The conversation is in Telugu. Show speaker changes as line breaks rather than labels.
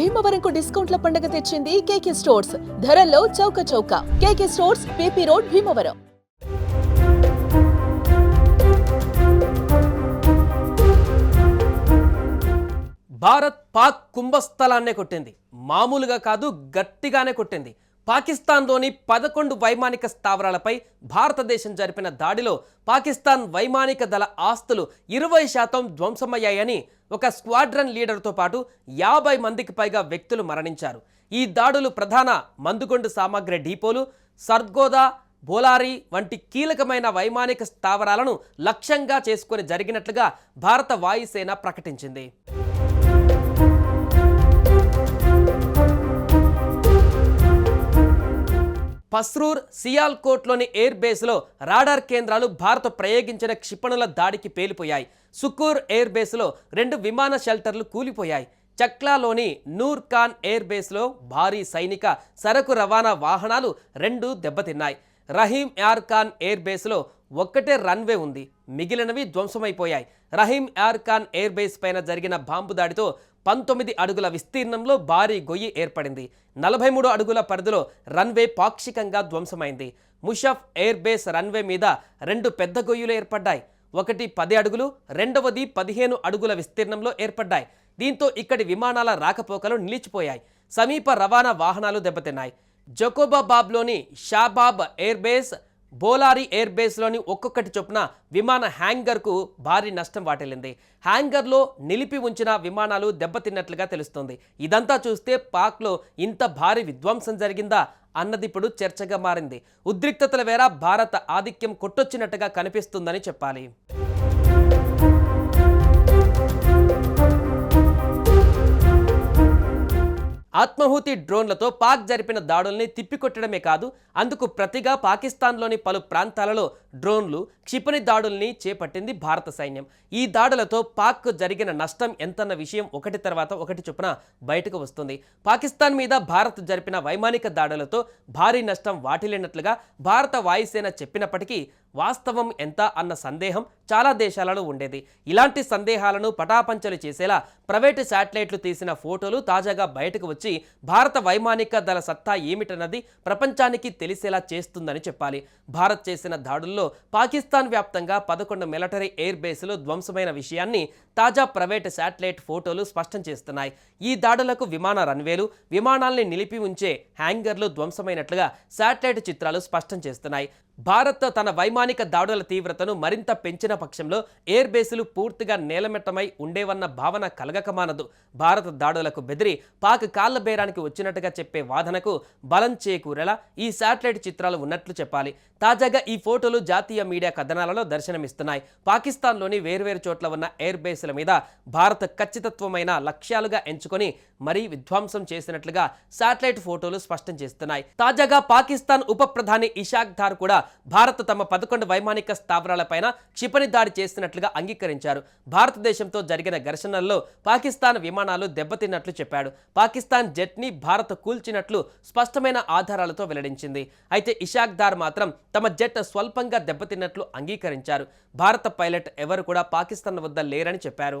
భీమవరంకు డిస్కౌంట్ల పండుగ తెచ్చింది కేకే స్టోర్స్. ధరల్లో చౌక చౌక. KK stores PP road Bhimavaram.
Bharat Pak కుంభస్థలాన్నే కొట్టింది. మామూలుగా కాదు గట్టిగానే కొట్టింది. పాకిస్తాన్లోని పదకొండు వైమానిక స్థావరాలపై భారతదేశం జరిపిన దాడిలో పాకిస్తాన్ వైమానిక దళ ఆస్తులు ఇరవై శాతం ధ్వంసమయ్యాయని ఒక స్క్వాడ్రన్ లీడర్తో పాటు యాభై మందికి పైగా వ్యక్తులు మరణించారు. ఈ దాడులు ప్రధాన మందుగొండు సామాగ్రి డీపోలు సర్గోదా బోలారి వంటి కీలకమైన వైమానిక స్థావరాలను లక్ష్యంగా చేసుకుని జరిగినట్లుగా భారత వాయుసేన ప్రకటించింది. పస్రూర్ సియాల్కోట్లోని ఎయిర్ బేస్లో రాడార్ కేంద్రాలు భారత ప్రయోగించిన క్షిపణుల దాడికి పేలిపోయాయి. సుకూర్ ఎయిర్ బేస్లో రెండు విమాన షెల్టర్లు కూలిపోయాయి. చక్లాలోని నూర్ ఖాన్ ఎయిర్ బేస్లో భారీ సైనిక సరకు రవాణా వాహనాలు రెండు దెబ్బతిన్నాయి. రహీం యార్ ఖాన్ ఎయిర్ బేస్లో ఒక్కటే రన్వే ఉంది. మిగిలినవి ధ్వంసమైపోయాయి. రహీం యార్ ఖాన్ ఎయిర్ బేస్ పైన జరిగిన బాంబు దాడితో పంతొమ్మిది అడుగుల విస్తీర్ణంలో భారీ గొయ్యి ఏర్పడింది. నలభై మూడు అడుగుల పరిధిలో రన్వే పాక్షికంగా ధ్వంసమైంది. ముషఫ్ ఎయిర్ బేస్ రన్వే మీద రెండు పెద్ద గొయ్యులు ఏర్పడ్డాయి. ఒకటి పది అడుగులు రెండవది పదిహేను అడుగుల విస్తీర్ణంలో ఏర్పడ్డాయి. దీంతో ఇక్కడి విమానాల రాకపోకలు నిలిచిపోయాయి. సమీప రవాణా వాహనాలు దెబ్బతిన్నాయి. జకోబాబాబ్లోని Shahbaz air base Bholari air బేస్లోని ఒక్కొక్కటి చొప్పున విమాన హ్యాంగర్కు భారీ నష్టం వాటిల్లింది. హ్యాంగర్లో నిలిపి ఉంచిన విమానాలు దెబ్బతిన్నట్లుగా తెలుస్తోంది. ఇదంతా చూస్తే పాక్లో ఇంత భారీ విధ్వంసం జరిగిందా అన్నది ఇప్పుడు చర్చగా మారింది. ఉద్రిక్తతల వేళ భారత ఆధిక్యం కొట్టొచ్చినట్టుగా కనిపిస్తుందని చెప్పాలి. ఆత్మహూతి డ్రోన్లతో పాక్ జరిపిన దాడుల్ని తిప్పికొట్టడమే కాదు అందుకు ప్రతిగా పాకిస్తాన్లోని పలు ప్రాంతాలలో డ్రోన్లు క్షిపణి దాడుల్ని చేపట్టింది భారత సైన్యం. ఈ దాడులతో పాక్ జరిగిన నష్టం ఎంతన్న విషయం ఒకటి తర్వాత ఒకటి చొప్పున బయటకు వస్తుంది. పాకిస్తాన్ మీద భారత్ జరిపిన వైమానిక దాడులతో భారీ నష్టం వాటిల్లినట్లుగా భారత వాయుసేన చెప్పినప్పటికీ వాస్తవం ఎంత అన్న సందేహం చాలా దేశాలలో ఉండేది. ఇలాంటి సందేహాలను పటాపంచలు చేసేలా ప్రైవేటు శాటిలైట్లు తీసిన ఫోటోలు తాజాగా బయటకు వచ్చి భారత వైమానిక దళ సత్తా ఏమిటన్నది ప్రపంచానికి తెలిసేలా చేస్తుందని చెప్పాలి. భారత్ చేసిన దాడుల్లో పాకిస్తాన్ వ్యాప్తంగా పదకొండు మిలిటరీ ఎయిర్ బేస్లు ధ్వంసమైన విషయాన్ని తాజా ప్రైవేటు శాటిలైట్ ఫోటోలు స్పష్టం చేస్తున్నాయి. ఈ దాడులకు విమాన రన్వేలు విమానాల్ని నిలిపి ఉంచే హ్యాంగర్లు ధ్వంసమైనట్లుగా శాటిలైట్ చిత్రాలు స్పష్టం చేస్తున్నాయి. భారత్ తన వైమానిక దాడుల తీవ్రతను మరింత పెంచిన పక్షంలో ఎయిర్ బేసులు పూర్తిగా నేలమెట్టమై ఉండేవన్న భావన కలగకమానదు. భారత దాడులకు బెదిరి పాక్ కాళ్ళ బేరానికి వచ్చినట్టుగా చెప్పే వాదనకు బలం చేకూరేలా ఈ శాటిలైట్ చిత్రాలు ఉన్నట్లు చెప్పాలి. తాజాగా ఈ ఫోటోలు జాతీయ మీడియా కథనాలలో దర్శనమిస్తున్నాయి. పాకిస్తాన్లోని వేర్వేరు చోట్ల ఉన్న ఎయిర్ బేసుల మీద భారత్ ఖచ్చితత్వమైన లక్ష్యాలుగా ఎంచుకొని మరీ విధ్వంసం చేసినట్లుగా శాటిలైట్ ఫోటోలు స్పష్టం చేస్తున్నాయి. తాజాగా పాకిస్తాన్ ఉప ప్రధాని ఇషాక్ ధార్ కూడా భారత్ తమ పదకొండు వైమానిక స్థావరాలపైన క్షిపణి దాడి చేసినట్లుగా అంగీకరించారు. భారతదేశంతో జరిగిన ఘర్షణల్లో పాకిస్తాన్ విమానాలు దెబ్బతిన్నట్లు చెప్పాడు. పాకిస్తాన్ జెట్ని భారత్ కూల్చినట్లు స్పష్టమైన ఆధారాలతో వెల్లడించింది. అయితే ఇషాక్ ధార్ మాత్రం తమ జెట్ స్వల్పంగా దెబ్బతిన్నట్లు అంగీకరించారు. భారత పైలట్ ఎవరు కూడా పాకిస్తాన్ వద్ద లేరని చెప్పారు.